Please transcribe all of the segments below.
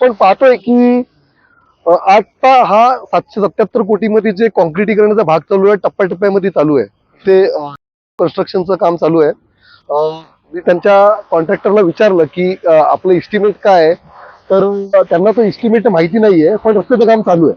आपण पाहतोय की आता हा सातशे सत्याहत्तर कोटीमध्ये जे कॉन्क्रिटीकरणाचा भाग चालू आहे टप्प्याटप्प्यामध्ये चालू आहे ते कन्स्ट्रक्शनचं काम चालू आहे. मी त्यांच्या कॉन्ट्रॅक्टरला विचारलं की आपलं इस्टिमेट काय आहे? तर त्यांना तो इस्टिमेट माहिती नाहीये पण रस्त्याचं काम चालू आहे.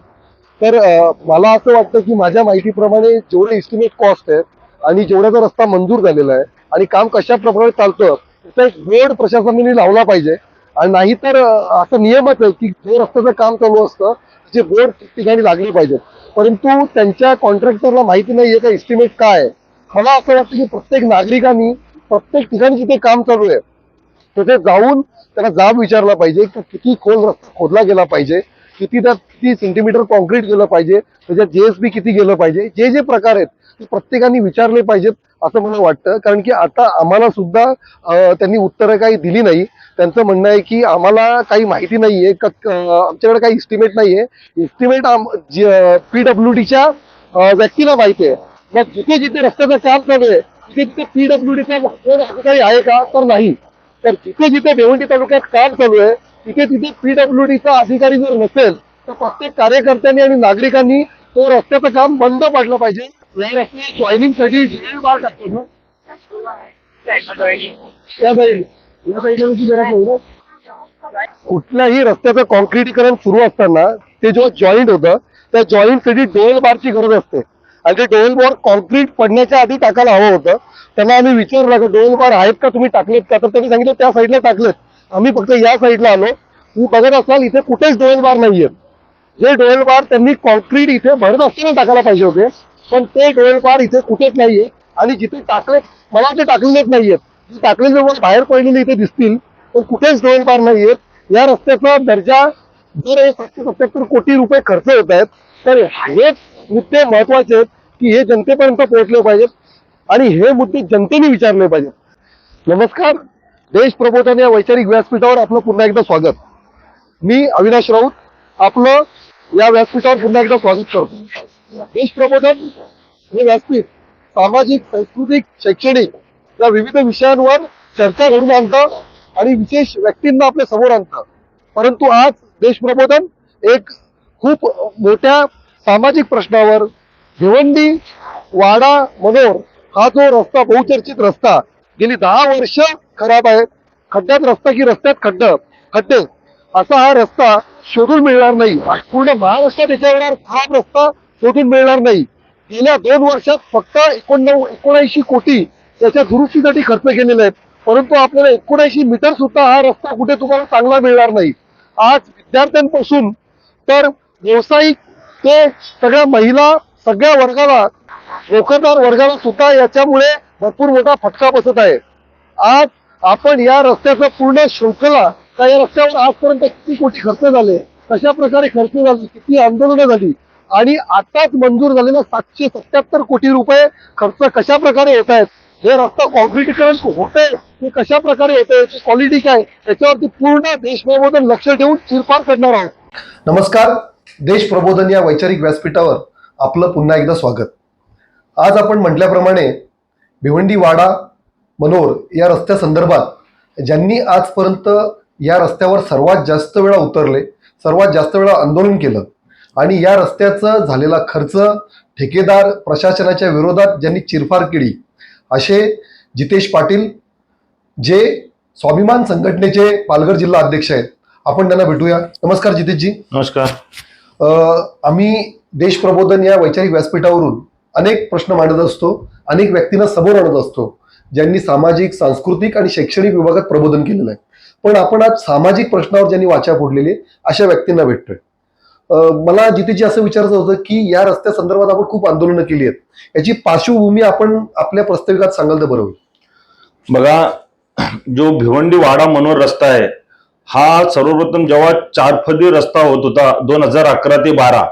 तर मला असं वाटतं की माझ्या माहितीप्रमाणे जेवढे इस्टिमेट कॉस्ट आहे आणि जेवढ्याचा रस्ता मंजूर झालेला आहे आणि काम कशा प्रकारे चालतं त्याचा एक वेळ प्रशासनाने लावला पाहिजे. आणि नाहीतर असं नियमच आहे की जे रस्त्याचं काम चालू असतं जे बोर्ड ठिकाणी लागले पाहिजेत परंतु त्यांच्या कॉन्ट्रॅक्टरला माहिती नाहीये का इस्टिमेट काय आहे. मला असं वाटतं की प्रत्येक नागरिकांनी प्रत्येक ठिकाणी जिथे काम चालू आहे तिथे जाऊन त्याला जाब विचारला पाहिजे की किती खोल रस्ता खोदला गेला पाहिजे किती त्यात किती सेंटीमीटर कॉन्क्रीट गेलं पाहिजे त्याच्यात जेएसबी किती गेलं पाहिजे जे जे प्रकार आहेत ते प्रत्येकाने विचारले पाहिजेत. असं मला वाटतं. कारण की आता आम्हाला सुद्धा त्यांनी उत्तरं काही दिली नाही. त्यांचं म्हणणं आहे की आम्हाला काही माहिती नाही का आमच्याकडे काही इस्टिमेट नाहीये. इस्टिमेट पीडब्ल्यू डीच्या व्यक्तीला माहिती आहे. मग जिथे जिथे रस्त्याचं काम चालू आहे तिथे तिथे पीडब्ल्यू डीचा अधिकारी आहे का? तर नाही. तर जिथे जिथे भिवंडी तालुक्यात काम चालू आहे तिथे तिथे पी डब्ल्यू डीचा अधिकारी जर नसेल तर प्रत्येक कार्यकर्त्यांनी आणि नागरिकांनी तो रस्त्याचं काम बंद पाडलं पाहिजे. जॉईनिंगसाठी बार टाकतो ना त्या या बाईला गरज नाही ना? कुठल्याही रस्त्याचं कॉन्क्रिटीकरण सुरू असताना ते जो जॉईंट होतं त्या जॉईंटसाठी डोएल बारची गरज असते. आणि ते डोएल बार कॉन्क्रीट पडण्याच्या आधी टाकायला हवं होतं. त्यांना आम्ही विचारलं की डोएल बार आहेत का तुम्ही टाकलेत का? तर त्यांनी सांगितलं त्या साईडला टाकलेत. आम्ही फक्त या साईडला आलो. तुम्ही बघत असाल इथे कुठेच डोएल बार नाहीये जे डोएल बार त्यांनी कॉन्क्रीट इथे भरत असताना टाकायला पाहिजे होते. पण ते डोएल इथे कुठेच नाहीये. आणि जिथे टाकले मला ते टाकलेलेच नाहीयेत. टाकले टाकलेले मला बाहेर पडलेले इथे दिसतील पण कुठेच डोएल नाहीयेत. या रस्त्याचा दर्जा जर हे सातशे सत्याहत्तर कोटी रुपये खर्च होत आहेत. तर हेच मुद्दे महत्त्वाचे आहेत की हे जनतेपर्यंत पोहोचले पाहिजेत. आणि हे मुद्दे जनतेने विचारले पाहिजेत. नमस्कार. देश प्रबोधन या वैचारिक व्यासपीठावर आपलं पुन्हा एकदा स्वागत. मी अविनाश राऊत आपलं या व्यासपीठावर पुन्हा एकदा स्वागत करतो. देश प्रबोधन हे व्यासपीठ सामाजिक सांस्कृतिक शैक्षणिक या विविध विषयांवर चर्चा घडून आणतं आणि विशेष व्यक्तींना आपल्यासमोर आणतं. परंतु आज देश प्रबोधन एक खूप मोठ्या सामाजिक प्रश्नावर भिवंडी वाडा मनोर हा जो रस्ता बहुचर्चित रस्ता गेली दहा वर्ष खराब आहे खड्ड्यात रस्ता की रस्त्यात खड्ड खड्डे. असा हा रस्ता शोधून मिळणार नाही. पूर्ण महाराष्ट्रात याच्यावर हा रस्ता तोतून मिळणार नाही. गेल्या दोन वर्षात फक्त एकोणनव्वद एकोणऐंशी कोटी त्याच्या दुरुस्तीसाठी खर्च केलेले आहेत. परंतु आपल्याला एकोणऐंशी मीटर सुद्धा हा रस्ता कुठे तुम्हाला चांगला मिळणार नाही. आज विद्यार्थ्यांपासून तर व्यावसायिक ते सगळ्या महिला सगळ्या वर्गाला नोकरदार वर्गाला सुद्धा याच्यामुळे भरपूर मोठा फटका बसत आहे. आज आपण या रस्त्याचा पूर्ण शृंखला का या रस्त्यावर आजपर्यंत किती कोटी खर्च झाले कशा प्रकारे खर्च झाले किती आंदोलनं झाली आणि आताच मंजूर झालेला सातशे सत्याहत्तर कोटी रुपये खर्च कशा प्रकारे येत आहेत? हे रस्ता कॉन्क्रिटीकरण आहे ते कशा प्रकारे होतंय याची क्वालिटी काय याच्यावरती पूर्ण देशप्रबोधन लक्ष ठेवून चिरफार करणार आहोत. नमस्कार. देश प्रबोधन या वैचारिक व्यासपीठावर आपलं पुन्हा एकदा स्वागत. आज आपण म्हटल्याप्रमाणे भिवंडी वाडा मनोर या रस्त्या संदर्भात ज्यांनी आजपर्यंत या रस्त्यावर सर्वात जास्त वेळा उतरले सर्वात जास्त वेळा आंदोलन केलं आणि या रस्त्याचा झालेला खर्च ठेकेदार प्रशासनाच्या विरोधात ज्यांनी चिरफार केली असे जितेश पाटील जे स्वाभिमान संघटनेचे पालघर जिल्हा अध्यक्ष आहेत. आपण त्यांना भेटूया. नमस्कार जितेशजी. नमस्कार. अ, आम्ही देश प्रबोधन या वैचारिक व्यासपीठावरून अनेक प्रश्न मांडत असतो अनेक व्यक्तींना समोर आणत असतो ज्यांनी सामाजिक सांस्कृतिक आणि शैक्षणिक विभागात प्रबोधन केलेलं आहे. पण आपण आज सामाजिक प्रश्नावर ज्यांनी वाचा फोडलेली अशा व्यक्तींना भेटतोय. मला जितेजी असं विचारायचं होतं की या रस्त्या संदर्भात आपण खूप आंदोलनं केली आहेत. याची पार्श्वभूमी आपण आपल्या प्रस्ताविकात सांगाल तर बरं होईल. बघा जो भिवंडी वाडा मनोहर रस्ता आहे हा सर्वप्रथम जेव्हा चारफदी रस्ता होत होता दोन हजार अकरा ते बारा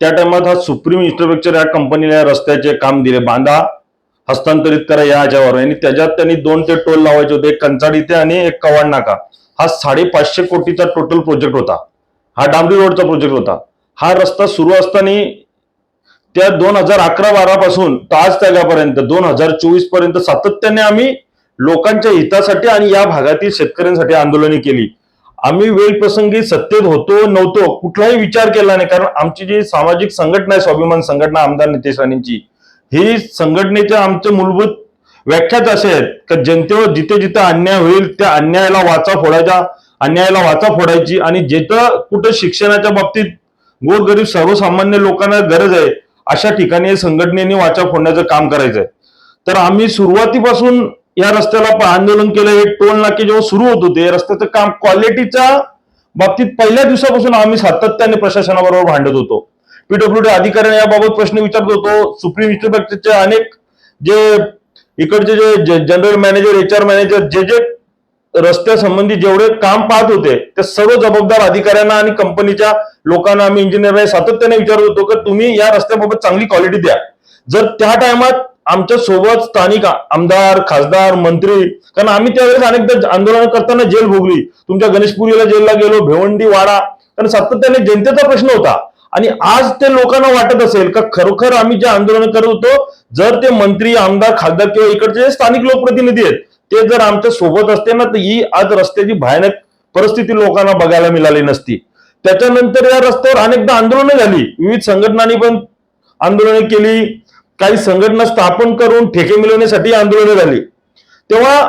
त्या टाइमात हा सुप्रीम इन्स्ट्रक्चर या कंपनीला या रस्त्याचे काम दिले. बांधा हस्तांतरित करा या याच्यावर आणि त्याच्यात त्यांनी दोन ते टोल लावायचे होते एक कंचाड इथे आणि एक कवाड नाका. हा साडेपाचशे कोटीचा टोटल प्रोजेक्ट होता. हा डांबरी रोडचा प्रोजेक्ट होता. हा रस्ता सुरू असताना त्या दोन हजार अकरा बारा पासून तर आज दोन हजार चोवीसपर्यंत सातत्याने आम्ही लोकांच्या हितासाठी आणि या भागातील शेतकऱ्यांसाठी आंदोलने केली. आम्ही वेळ प्रसंगी सत्तेत होतो नव्हतो कुठलाही विचार केला नाही. कारण आमची जी सामाजिक संघटना आहे स्वाभिमान संघटना आमदार नितेश राणेंची ही संघटनेच्या आमचं मूलभूत व्याख्याच असे आहेत का जनतेवर जिथे जिथे अन्याय होईल त्या अन्यायाला वाचा फोडायचा. अन्यायाला वाचा फोडायची आणि जिथं कुठं शिक्षणाच्या बाबतीत गोरगरीब सर्वसामान्य लोकांना गरज आहे अशा ठिकाणी संघटनेने वाचा फोडण्याचं काम करायचंय. तर आम्ही सुरुवातीपासून या रस्त्याला आंदोलन केलं. हे टोल नाके जेव्हा सुरू होत होते रस्त्याचं काम क्वालिटीच्या बाबतीत पहिल्या दिवसापासून आम्ही सातत्याने प्रशासनाबरोबर भांडत होतो. पीडब्ल्यूडी अधिकाऱ्यांना याबाबत प्रश्न विचारत होतो. सुप्रीम इन्स्पेक्टरचे अनेक जे इकडचे जे general manager H R manager जे जे रस्त्यासंबंधी जेवढे काम पाहत होते ते सर्व जबाबदार अधिकाऱ्यांना आणि कंपनीच्या लोकांना आम्ही इंजिनियर सातत्याने विचारत होतो की तुम्ही या रस्त्याबाबत चांगली क्वालिटी द्या. जर त्या टायमात आमच्यासोबत स्थानिक आमदार खासदार मंत्री कारण आम्ही त्यावेळेस अनेकदा आंदोलन करताना जेल भोगली. तुमच्या गणेशपुरीला जेलला गेलो भेवंडी वाडा कारण सातत्याने जनतेचा प्रश्न होता. आणि आज ते लोकांना वाटत असेल का खरोखर आम्ही जे आंदोलन करत होतो जर ते मंत्री आमदार खासदार किंवा इकडचे स्थानिक लोकप्रतिनिधी आहेत ते जर आमच्यासोबत असते ना तर ही आज रस्त्याची भयानक परिस्थिती लोकांना बघायला मिळाली नसती. त्याच्यानंतर या रस्त्यावर अनेकदा आंदोलनं झाली. विविध संघटनांनी पण आंदोलनं केली. काही संघटना स्थापन करून ठेके मिळवण्यासाठी आंदोलनं झाली. तेव्हा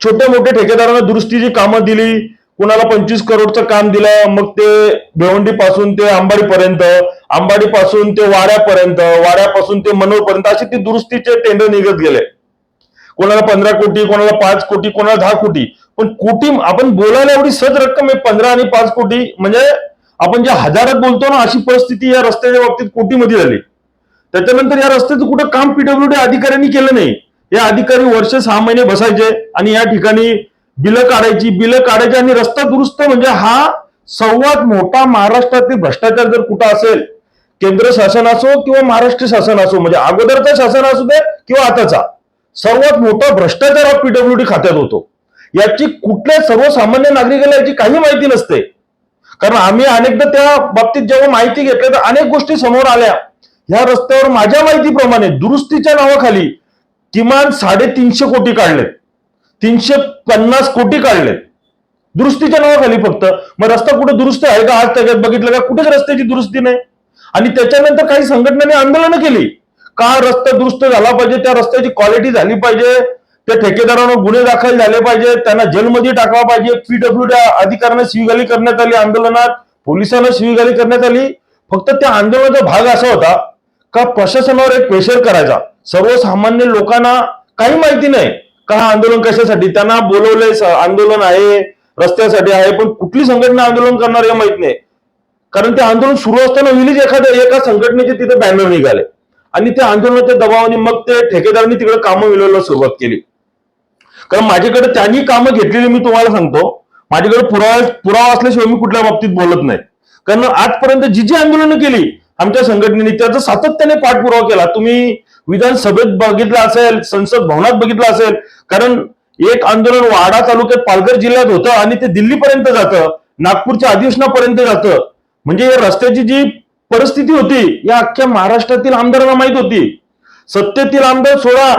छोट्या मोठ्या ठेकेदारांना दुरुस्तीची कामं दिली. कुणाला पंचवीस करोडचं काम दिलं मग ते भिवंडी पासून ते अंबाडीपर्यंत अंबाडी पासून ते वाड्यापर्यंत वाड्यापासून ते मनोरपर्यंत असे ते दुरुस्तीचे टेंडर निघत गेले. कोणाला पंधरा कोटी कोणाला पाच कोटी कोणाला दहा कोटी. पण कोटी आपण बोलायला एवढी सहज रक्कम आहे पंधरा आणि पाच कोटी. म्हणजे आपण ज्या हजारात बोलतो ना अशी परिस्थिती या रस्त्याच्या बाबतीत कोटीमध्ये झाली. त्याच्यानंतर या रस्त्याचं कुठं काम पीडब्ल्यूडी अधिकाऱ्यांनी केलं नाही. या अधिकारी वर्ष सहा महिने बसायचे आणि या ठिकाणी बिलं काढायची बिलं काढायची आणि रस्ता दुरुस्त म्हणजे हा सर्वात मोठा महाराष्ट्रातील भ्रष्टाचार जर कुठं असेल केंद्र शासन असो किंवा महाराष्ट्र शासन असो म्हणजे अगोदरचा शासन असू दे किंवा आताचा सर्वात मोठा भ्रष्टाचार हा पीडब्ल्यूडी खात्यात होतो. याची कुठल्या सर्वसामान्य नागरिकाला याची काही माहिती नसते. कारण आम्ही अनेकदा त्या बाबतीत जेव्हा माहिती घेतली तर अनेक गोष्टी समोर आल्या. ह्या रस्त्यावर माझ्या माहितीप्रमाणे दुरुस्तीच्या नावाखाली किमान साडेतीनशे कोटी काढले तीनशे पन्नास कोटी काढले दुरुस्तीच्या नावाखाली फक्त. मग रस्ता कुठे दुरुस्त आहे का? आज त्याच्यात बघितलं का? कुठेच रस्त्याची दुरुस्ती नाही. आणि त्याच्यानंतर काही संघटनांनी आंदोलनं केली. का रस्ता दुरुस्त झाला पाहिजे? त्या रस्त्याची क्वालिटी झाली पाहिजे. त्या ठेकेदारांवर गुन्हे दाखल झाले पाहिजे. त्यांना जेलमध्ये टाकावा पाहिजे. पीडब्ल्यू अधिकाऱ्यांना स्वीगाली करण्यात आली आंदोलनात. पोलिसांना स्वीगाली करण्यात आली. फक्त त्या आंदोलनाचा भाग असा होता का प्रशासनावर एक प्रेशर करायचा. सर्वसामान्य लोकांना काही माहिती नाही का हा आंदोलन कशासाठी? त्यांना बोलवलंय आंदोलन आहे रस्त्यासाठी आहे पण कुठली संघटना आंदोलन करणार हे माहीत नाही. कारण ते आंदोलन सुरू असताना विलीज एखाद्या एका संघटनेचे तिथे बॅनर निघाले. आणि त्या आंदोलनाच्या दबावाने मग ते ठेकेदारांनी तिकडे कामं मिळवायला सुरुवात केली. कारण माझ्याकडे त्यांनी कामं घेतलेली मी तुम्हाला सांगतो. माझ्याकडे पुरावा पुरावा असल्याशिवाय मी कुठल्या बाबतीत बोलत नाही. कारण आजपर्यंत जी जी आंदोलनं केली आमच्या संघटनेने त्याचा सातत्याने पाठपुरावा केला. तुम्ही विधानसभेत बघितलं असेल संसद भवनात बघितलं असेल कारण एक आंदोलन वाडा तालुक्यात पालघर जिल्ह्यात होतं आणि ते दिल्लीपर्यंत जातं नागपूरच्या अधिवेशनापर्यंत जातं. म्हणजे या रस्त्याची जी परिस्थिती होती. या अख्ख्या महाराष्ट्रातील आमदारांना माहीत होती. सत्तेतील आमदार सोळा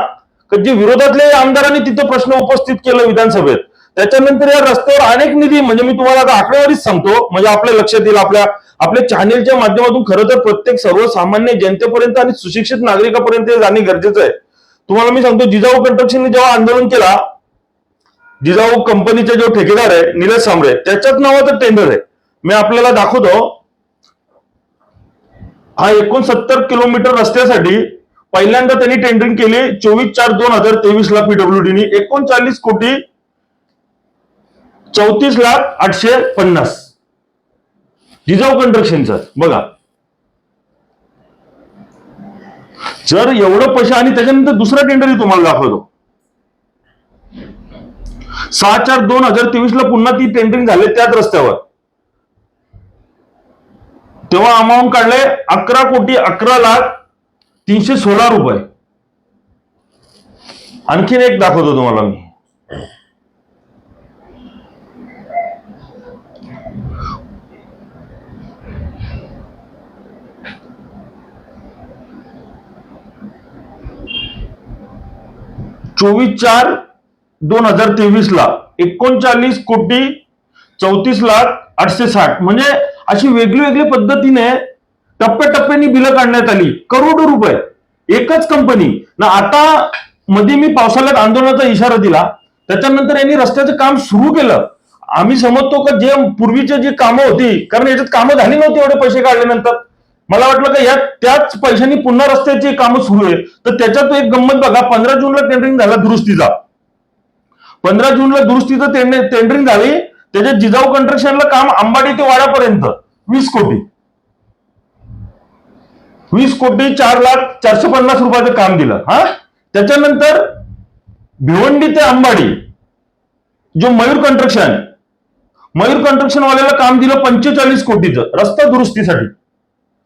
जे विरोधातले आमदारांनी तिथं प्रश्न उपस्थित केलं विधानसभेत. त्याच्यानंतर या रस्त्यावर अनेक निधी म्हणजे मी तुम्हाला आता आकडेवारीच सांगतो म्हणजे आपल्या लक्षात येईल आपल्या आपल्या चॅनेलच्या माध्यमातून खरं तर प्रत्येक सर्वसामान्य जनतेपर्यंत आणि सुशिक्षित नागरिकापर्यंत जाणे गरजेचं आहे. तुम्हाला मी सांगतो जिजाऊ कंट्रक्शनने जेव्हा आंदोलन केला जिजाऊ कंपनीचे जो ठेकेदार आहे निलेश सांबरे त्याच्याच नावाचं टेंडर आहे. मी आपल्याला दाखवतो हा एकोणसत्तर किलोमीटर रस्त्यासाठी पहिल्यांदा त्यांनी टेंडरिंग केली चोवीस चार दोन हजार तेवीस ला पीडब्ल्यूडीनी एकोणचाळीस कोटी चौतीस लाख आठशे पन्नास. जिजाऊ कंस्ट्रक्शनचं बघा. जर एवढं पैसे आणि त्याच्यानंतर दुसरा टेंडरही तुम्हाला दाखवतो. सहा चार दोन हजार तेवीस ला पुन्हा ती टेंडरिंग झाले त्याच रस्त्यावर. तेव्हा अमाऊंट काढले अकरा कोटी अकरा लाख तीनशे सोळा रुपये. आणखीन एक दाखवतो तुम्हाला मी. चोवीस चार दोन हजार तेवीस ला एकोणचाळीस कोटी चौतीस लाख आठशे साठ. म्हणजे अशी वेगळी वेगळी पद्धतीने टप्प्याटप्प्याने बिलं काढण्यात आली. करोडो रुपये. एकच कंपनी ना आता मध्ये मी पावसाळ्यात आंदोलनाचा इशारा दिला. त्याच्यानंतर यांनी रस्त्याचं काम सुरू केलं. आम्ही समजतो का जे पूर्वीचे जी कामं होती कारण याच्यात कामं झाली नव्हती एवढे पैसे काढल्यानंतर. मला वाटलं का या त्याच पैशांनी पुन्हा रस्त्याची कामं सुरू आहे. तर त्याच्यात एक गंमत बघा पंधरा जूनला टेंडरिंग झाला दुरुस्तीचा. पंधरा जूनला दुरुस्तीचं टेंडरिंग झाली. त्याच्यात जिजाऊ कंस्ट्रक्शनला काम अंबाडी ते वाड्यापर्यंत. वीस कोटी. वीस कोटी चार लाख चारशे पन्नास रुपयाचं काम दिलं. हा? त्याच्यानंतर भिवंडी ते अंबाडी जो मयूर कंस्ट्रक्शन मयूर कंस्ट्रक्शन वाल्याला काम दिलं पंचेचाळीस कोटीचं रस्ता दुरुस्तीसाठी.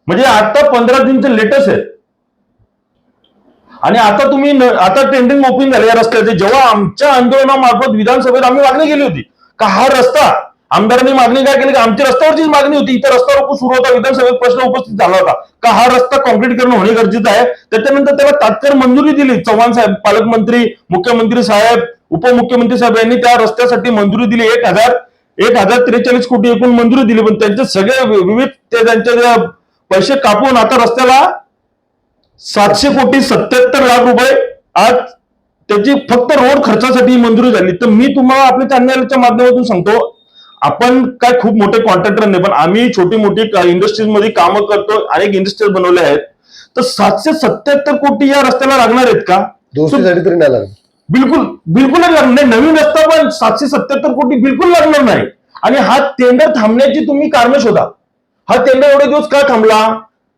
म्हणजे आता पंधरा दिनचं लेटेस्ट आहे. आणि आता तुम्ही आता टेंडरिंग ओपन झाले या रस्त्याचे. जेव्हा आमच्या आंदोलनामार्फत विधानसभेत आम्ही मागणी केली होती. का हा रस्ता? आमदारांनी मागणी काय केली? की आमच्या रस्त्यावरचीच मागणी होती. इथं रस्ता रोको सुरू होता. विधानसभेत प्रश्न उपस्थित झाला होता. का हा रस्ता कॉन्क्रीट करणं होणे गरजेचं आहे? त्याच्यानंतर त्याला तात्काळ मंजुरी दिली. चव्हाण साहेब पालकमंत्री मुख्यमंत्री साहेब उपमुख्यमंत्री साहेब यांनी त्या रस्त्यासाठी मंजुरी दिली. एक हजार एक हजार त्रेचाळीस कोटी एकूण मंजुरी दिली. पण त्यांचे सगळे विविध ते त्यांचे पैसे कापून आता रस्त्याला सातशे कोटी सत्याहत्तर लाख रुपये आज त्याची फक्त रोड खर्चासाठी मंजुरी झाली. तर मी तुम्हाला आपल्या चॅनलच्या माध्यमातून सांगतो आपण काय खूप मोठे कॉन्ट्रॅक्टर नाही पण आम्ही छोटी मोठी इंडस्ट्रीजमध्ये कामं करतो अनेक इंडस्ट्रीज बनवले आहेत. तर सातशे सत्याहत्तर कोटी या रस्त्याला लागणार आहेत का? दुरुस्तीसाठी तरी नाही लागत बिलकुल बिलकुलच लागणार नाही. नवीन रस्ता पण सातशे सत्याहत्तर कोटी बिलकुल लागणार नाही. आणि हा टेंडर थांबण्याची तुम्ही कारण शोधा. हा टेंडर एवढे दिवस का थांबला?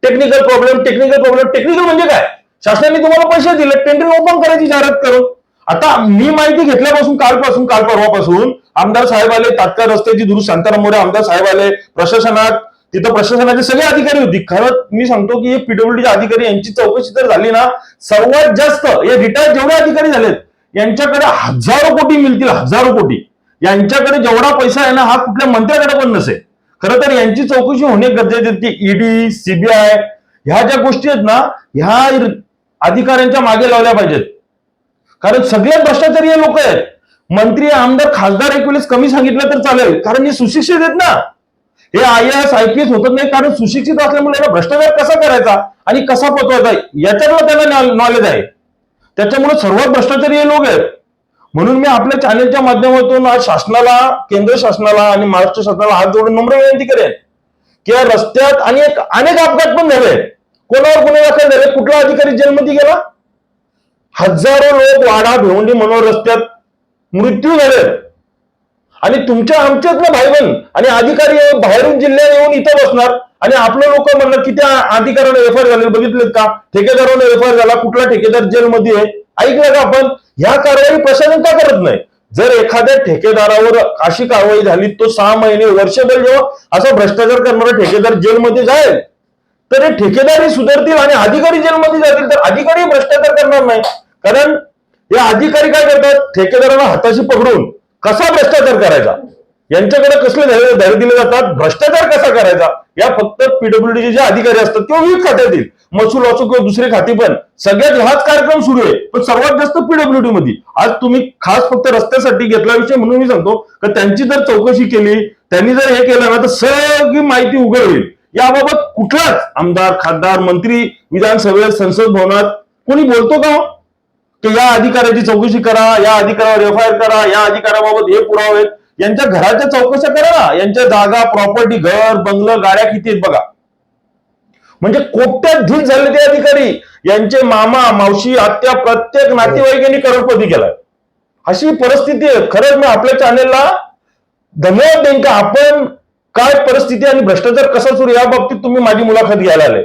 Technical problem technical problem technical म्हणजे काय? शासनाने तुम्हाला पैसे दिले टेंडर ओपन करायची जाहिरात करून. आता मी माहिती घेतल्यापासून कालपासून काल परवापासून आमदार साहेब आले तात्काळ रस्त्याची दुरुस्त शांताराम मोरे आमदार साहेब आले प्रशासनात तिथं प्रशासनाचे सगळे अधिकारी होती. खरं मी सांगतो की हे पीडब्ल्यूडीचे अधिकारी यांची चौकशी जर झाली ना सर्वात जास्त हे रिटायर जेवढे अधिकारी झालेत यांच्याकडे हजारो कोटी मिळतील हजारो कोटी. यांच्याकडे जेवढा पैसा आहे ना हा कुठल्या मंत्र्याकडे पण नसेल. खरं तर यांची चौकशी होणे गरजेचे ईडी सीबीआय ह्या ज्या गोष्टी आहेत ना ह्या अधिकाऱ्यांच्या मागे लावल्या पाहिजेत. कारण सगळे भ्रष्टाचारी हे लोक आहेत. मंत्री आमदार खासदार एक वेळेस कमी सांगितलं तर चालेल. कारण हे सुशिक्षित आहेत ना. हे I S I P S होत नाही. कारण सुशिक्षित असल्यामुळे भ्रष्टाचार कसा करायचा आणि कसा पोचवायचा याच्यावर त्यांना नॉलेज आहे. त्याच्यामुळे सर्वात भ्रष्टाचारी हे लोक आहेत. म्हणून मी आपल्या चॅनलच्या माध्यमातून आज शासनाला केंद्र शासनाला आणि महाराष्ट्र शासनाला हात जोडून नम्र विनंती करेन. की या रस्त्यात आणि एक अनेक अपघात पण झाले कोणावर गुन्हे दाखल झाले? कुठला अधिकारी जेलमध्ये गेला? हजारो लोक वाडा भिवंडी मनोहर रस्त्यात मृत्यू झाले. आणि तुमच्या आमच्यातलं भाईबंद आणि अधिकारी बाहेरून जिल्ह्यात येऊन इथं बसणार आणि आपलं लोक म्हणणार की त्या अधिकाऱ्याने एफ आय झाले बघितलेत का? ठेकेदाराने एफ आय झाला कुठला ठेकेदार जेलमध्ये आहे? ऐकलं का आपण? ह्या कारवाई प्रशासन का करत नाही? जर एखाद्या ठेकेदारावर अशी कारवाई झाली तो सहा महिने वर्षभर जेव्हा असा भ्रष्टाचार करणारा ठेकेदार जेलमध्ये जाईल तर हे ठेकेदारी सुधारतील आणि अधिकारी जेलमध्ये जातील तर अधिकारी भ्रष्टाचार करणार नाही. कारण हे अधिकारी काय करतात? ठेकेदारांना हाताशी पकडून कसा भ्रष्टाचार करायचा? यांच्याकडे कसले धडे धैर्य दिले जातात? भ्रष्टाचार कसा करायचा? या फक्त पीडब्ल्यूडीचे जे अधिकारी असतात किंवा विविध खात्यातील महसूल असो किंवा दुसरे खाती पण सगळ्यात हाच कार्यक्रम सुरू आहे. पण सर्वात जास्त पीडब्ल्यूडी मध्ये. आज तुम्ही खास फक्त रस्त्यासाठी घेतला विषय म्हणून मी सांगतो की त्यांची जर चौकशी केली त्यांनी जर हे केलं ना तर सगळी माहिती उघड होईल. याबाबत कुठलाच आमदार खासदार मंत्री विधानसभेत संसद भवनात कोणी बोलतो का हो? की या अधिकाऱ्याची चौकशी करा या अधिकाऱ्यावर एफ आय आर करा या अधिकाऱ्याबाबत हे पुरावे यांच्या घराच्या चौकशा करा ना. यांच्या जागा प्रॉपर्टी घर बंगलं गाड्या किती आहेत बघा. म्हणजे कोट्याधीन झाले ते अधिकारी. यांचे मामा मावशी आत्या प्रत्येक नातेवाईकांनी करोडपती केलाय. अशी परिस्थिती आहे. खरंच मी आपल्या चॅनेलला धन्यवाद देईन का? आपण काय परिस्थिती आणि भ्रष्टाचार कसा सुरू या बाबतीत तुम्ही माझी मुलाखत घ्यायला आले.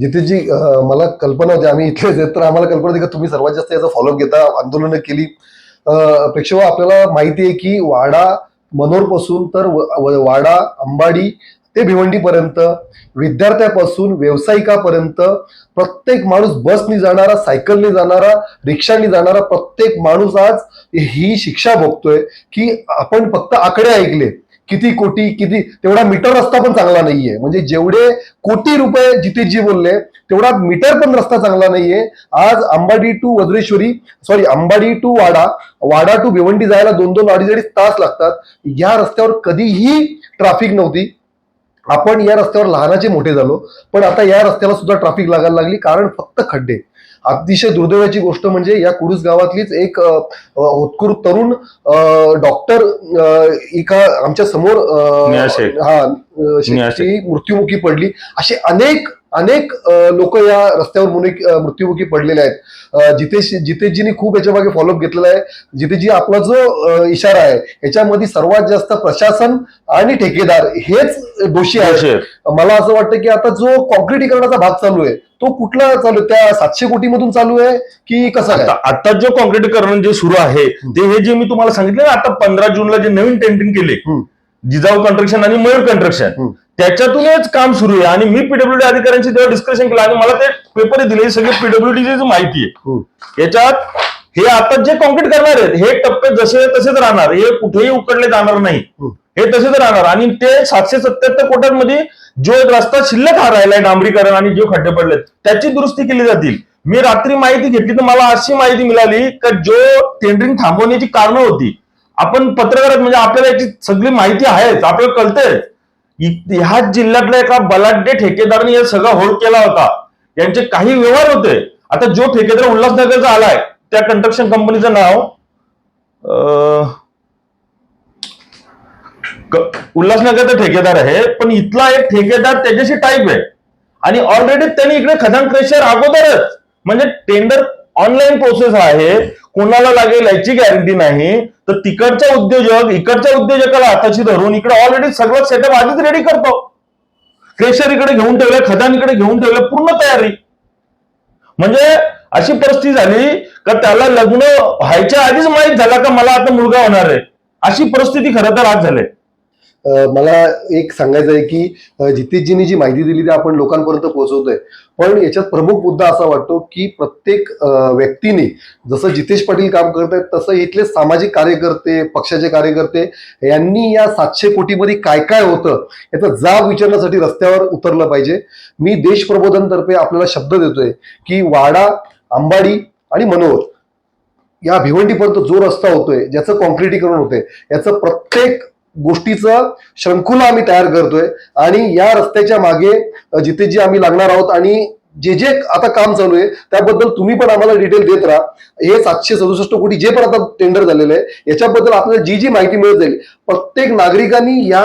जितेशजी मला कल्पना होती आम्ही इथले तर आम्हाला कल्पना होती का तुम्ही सर्वात जास्त याचा फॉलोअप घेता आंदोलनं केली. पेक्षा आपल्याला माहिती आहे की वाडा मनोरपासून तर व- वाडा अंबाडी ते भिवंडीपर्यंत विद्यार्थ्यापासून व्यावसायिकापर्यंत प्रत्येक माणूस बसनी जाणारा सायकलनी जाणारा रिक्षानी जाणारा प्रत्येक माणूस आज ही शिक्षा भोगतोय की आपण फक्त आकडे ऐकले. किती कोटी किती तेवढा मीटर रस्ता पण चांगला नाहीये. म्हणजे जेवढे कोटी रुपये जितेशजी बोलले तेवढा मीटर पण रस्ता चांगला नाहीये. आज Ambadi to Vajreshwari sorry Ambadi to Wada Wada to Bhiwandi जायला दोन दोन अडीच अडीच तास लागतात. या रस्त्यावर कधीही ट्रॅफिक नव्हती. आपण या रस्त्यावर लहानाचे मोठे झालो पण आता या रस्त्याला सुद्धा ट्रॅफिक लागायला लागली कारण फक्त खड्डे. अतिशय दुर्दैवाची गोष्ट म्हणजे या कुडूस गावातलीच एक होतकरू तरुण डॉक्टर एका आमच्यासमोर. हा शेखची मृत्युमुखी पडली. असे अनेक अनेक लोक या रस्त्यावर मृत्युमुखी पडलेले आहेत. जितेश जितेशजींनी खूप याच्या मागे फॉलोअप घेतलेला आहे. जितेशजी आपला जो इशारा आहे याच्यामध्ये सर्वात जास्त प्रशासन आणि ठेकेदार हेच दोषी आहेत. आहेत. मला असं वाटतं की आता जो कॉन्क्रिटीकरणाचा भाग चालू आहे तो कुठला चालू आहे? त्या सातशे कोटी मधून चालू आहे की कसं आता जो कॉन्क्रीटीकरण जे सुरू आहे ते हे जे मी तुम्हाला सांगितलं आता पंधरा जूनला जे नवीन टेंडरिंग केले. जिजाऊ कन्स्ट्रक्शन आणि मयूर कन्स्ट्रक्शन हम्म. त्याच्यातूनच काम सुरू आहे. आणि मी पीडब्ल्यूडी अधिकाऱ्यांशी जेव्हा डिस्कशन केलं आणि मला ते पेपर दिले सगळे पीडब्ल्यूडीची माहिती आहे. याच्यात हे आता जे कॉन्क्रीट करणार आहेत हे टप्पे जसे तसेच राहणार. हे कुठेही उकडले जाणार नाही. हे तसेच राहणार. आणि ते सातशे सत्याहत्तर कोट्यांमध्ये जो एक रस्ता शिल्लक हा राहिलाय डांबरीकरण आणि जो खड्डे पडलेत त्याची दुरुस्ती केली जातील. मी रात्री माहिती घेतली तर मला अशी माहिती मिळाली का जो टेंडरिंग थांबवण्याची कारणं होती आपण पत्रकारात म्हणजे आपल्याला याची सगळी माहिती आहेच आपल्याला कळतंय. ह्याच ह्या जिल्ह्यातल्या एका बलाढ्य ठेकेदाराने हे सगळा होल्ड केला होता. यांचे काही व्यवहार होते. आता जो ठेकेदार उल्हासनगरचा आलाय त्या कन्स्ट्रक्शन कंपनीचं नाव अं, उल्हासनगरचा ठेकेदार आहे पण इथला एक ठेकेदार त्याच्याशी टाईप आहे. आणि ऑलरेडी त्यांनी इकडे खदान क्रेशर अगोदरच म्हणजे टेंडर ऑनलाईन प्रोसेस आहे. कोणाला लागेल याची गॅरंटी नाही. तर तिकडचा उद्योजक इकडच्या उद्योजकाला हाताशी धरून इकडे ऑलरेडी सगळं सेटअप आधीच रेडी करतो. क्रेशर इकडे घेऊन ठेवलं खदानीकडे घेऊन ठेवलं पूर्ण तयारी. म्हणजे अशी परिस्थिती झाली का त्याला लग्न व्हायच्या आधीच माहीत झाला का मला आता मुलगा होणार आहे. अशी परिस्थिती खरं तर आज झाली. मला एक सांगायचं आहे की जितेशजींनी जी माहिती दिली ती आपण लोकांपर्यंत पोहोचवतोय. पण याच्यात प्रमुख मुद्दा असा वाटतो की प्रत्येक व्यक्तीने जसं जितेश पाटील काम करत आहेत तसं इथले सामाजिक कार्यकर्ते पक्षाचे कार्यकर्ते यांनी या सातशे कोटीमध्ये काय काय होतं याचा जाब विचारण्यासाठी रस्त्यावर उतरलं पाहिजे. मी देश प्रबोधनतर्फे आपल्याला शब्द देतोय की वाडा अंबाडी आणि मनोहर या भिवंडीपर्यंत जो रस्ता होतोय ज्याचं कॉन्क्रिटीकरण होतंय याचं प्रत्येक गोष्टीचं शृंखला आम्ही तयार करतोय. आणि या रस्त्याच्या मागे जिथे जे आम्ही लागणार आहोत आणि जे जे आता काम चालू आहे त्याबद्दल तुम्ही पण आम्हाला डिटेल देत राहा. हे सातशे सदुसष्ट कोटी जे पण आता टेंडर झालेलं आहे याच्याबद्दल आपल्याला जी जी माहिती मिळत जाईल प्रत्येक नागरिकांनी या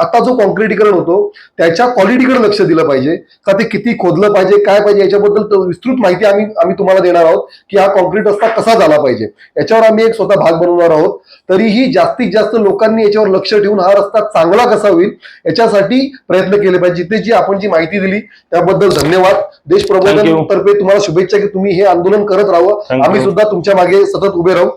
आता जो कॉन्क्रिटीकरण होतो त्याच्या क्वालिटीकडे लक्ष दिलं पाहिजे. का ते किती खोदलं पाहिजे काय पाहिजे याच्याबद्दल विस्तृत माहिती आम्ही आम्ही तुम्हाला देणार आहोत की हा कॉन्क्रीट रस्ता कसा झाला पाहिजे. याच्यावर आम्ही एक स्वतः भाग बनवणार आहोत. तरीही जास्तीत जास्त लोकांनी याच्यावर लक्ष ठेवून हा रस्ता चांगला कसा होईल याच्यासाठी प्रयत्न केले पाहिजे. जिथे जी आपण जी माहिती दिली त्याबद्दल धन्यवाद. देश प्रबोधन. तर्फे तुम्हाला शुभेच्छा की तुम्ही हे आंदोलन करत राहावं. आम्ही. सुद्धा तुमच्या मागे सतत उभे राहू.